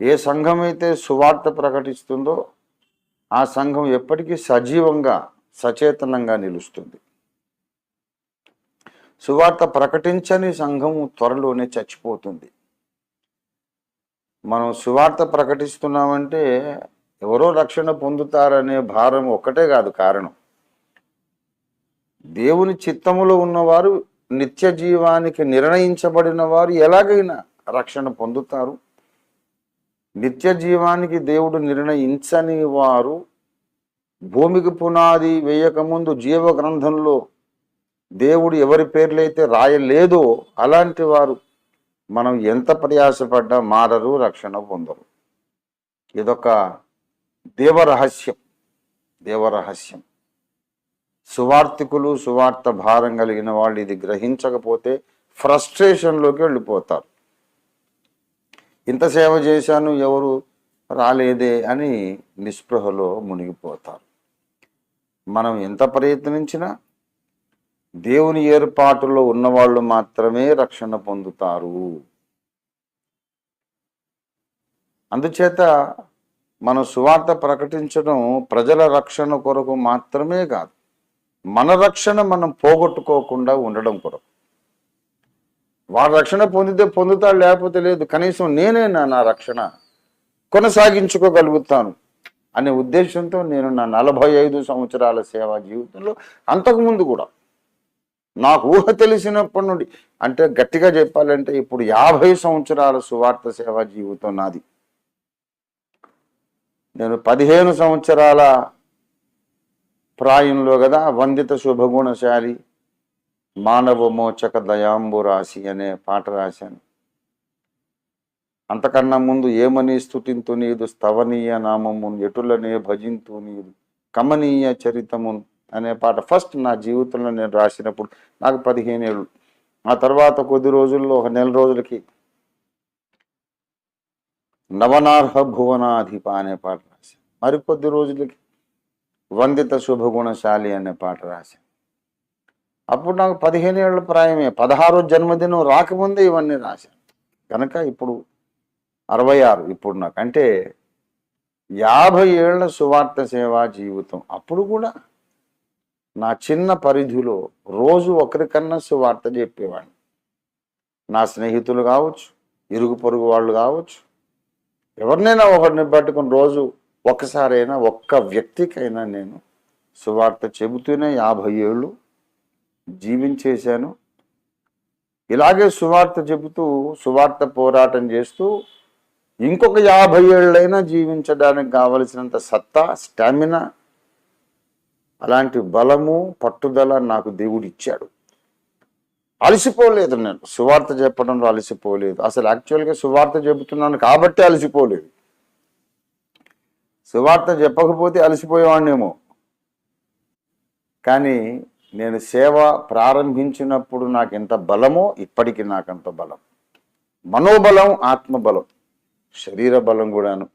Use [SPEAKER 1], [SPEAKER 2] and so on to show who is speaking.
[SPEAKER 1] ఏ సంఘం అయితే సువార్త ప్రకటిస్తుందో ఆ సంఘం ఎప్పటికీ సజీవంగా సచేతనంగా నిలుస్తుంది. సువార్త ప్రకటించని సంఘం త్వరలోనే చచ్చిపోతుంది. మనం సువార్త ప్రకటిస్తున్నామంటే ఎవరో రక్షణ పొందుతారనే భారం ఒక్కటే కాదు కారణం. దేవుని చిత్తములో ఉన్నవారు నిత్య జీవానికి నిర్ణయించబడిన వారు ఎలాగైనా రక్షణ పొందుతారు. నిత్య జీవానికి దేవుడు నిర్ణయించని వారు భూమికి పునాది వేయకముందు జీవ గ్రంథంలో దేవుడు ఎవరి పేర్లైతే రాయలేదో అలాంటి వారు మనం ఎంత ప్రయాసపడ్డా మారరు రక్షణ పొందరు. ఇదొక దేవరహస్యం దేవరహస్యం. సువార్థికులు సువార్త భారం కలిగిన వాళ్ళు ఇది గ్రహించకపోతే ఫ్రస్ట్రేషన్లోకి వెళ్ళిపోతారు. ఇంత సేవ చేశాను ఎవరు రాలేదే అని నిస్పృహలో మునిగిపోతారు. మనం ఎంత ప్రయత్నించినా దేవుని ఏర్పాటులో ఉన్నవాళ్ళు మాత్రమే రక్షణ పొందుతారు. అందుచేత మన సువార్త ప్రకటించడం ప్రజల రక్షణ కొరకు మాత్రమే కాదు మన రక్షణ మనం పోగొట్టుకోకుండా ఉండడం కొరకు. వాడు రక్షణ పొందితే పొందుతాడు లేకపోతే లేదు. కనీసం నేనే నా నా రక్షణ కొనసాగించుకోగలుగుతాను అనే ఉద్దేశంతో నేను నా నలభై ఐదు సంవత్సరాల సేవా జీవితంలో అంతకుముందు కూడా నాకు ఊహ తెలిసినప్పటి నుండి అంటే గట్టిగా చెప్పాలంటే ఇప్పుడు యాభై సంవత్సరాల సువార్త సేవా జీవితం నాది. నేను పదిహేను సంవత్సరాల ప్రాయంలో కదా వందిత శుభగుణశాలి మానవ మోచక దయాంబు రాశి అనే పాట రాశాను. అంతకన్నా ముందు ఏమని స్థుతింతు నీదు స్తవనీయ నామము ఎటులనే భజింతు నీదు కమనీయ చరితమున్ అనే పాట ఫస్ట్ నా జీవితంలో నేను రాసినప్పుడు నాకు పదిహేను ఏళ్ళు. ఆ తర్వాత కొద్ది రోజుల్లో ఒక నెల రోజులకి నవనార్హ భువనాధిప అనే పాట రాశాను. మరికొద్ది రోజులకి వందిత శుభగుణశాలి అనే పాట రాశాను. అప్పుడు నాకు పదిహేను ఏళ్ళ ప్రాయమే. పదహారో జన్మదినం రాకముందే ఇవన్నీ రాశాను. కనుక ఇప్పుడు అరవై ఆరు ఇప్పుడు నాకు. అంటే యాభై ఏళ్ళ సువార్త సేవా జీవితం. అప్పుడు కూడా నా చిన్న పరిధిలో రోజు ఒకరికన్నా సువార్త చెప్పేవాడిని. నా స్నేహితులు కావచ్చు ఇరుగు పొరుగు వాళ్ళు కావచ్చు. ఎవరినైనా ఒకరిని పట్టుకుని రోజు ఒక్కసారైనా ఒక్క వ్యక్తికైనా నేను సువార్త చెబుతూనే యాభై ఏళ్ళు జీవించేశాను. ఇలాగే సువార్త చెబుతూ సువార్త పోరాటం చేస్తూ ఇంకొక యాభై ఏళ్ళైనా జీవించడానికి కావలసినంత సత్తా స్టామినా అలాంటి బలము పట్టుదల నాకు దేవుడు ఇచ్చాడు. అలసిపోలేదు నేను. సువార్త చెప్పడంలో అలసిపోలేదు. అసలు యాక్చువల్గా సువార్త చెబుతున్నాను కాబట్టి అలసిపోలేదు. సువార్త చెప్పకపోతే అలసిపోయేవాడినేమో. కానీ నేను సేవ ప్రారంభించినప్పుడు నాకు ఎంత బలమో ఇప్పటికీ నాకంత బలం. మనోబలం ఆత్మబలం శరీర బలం కూడాను.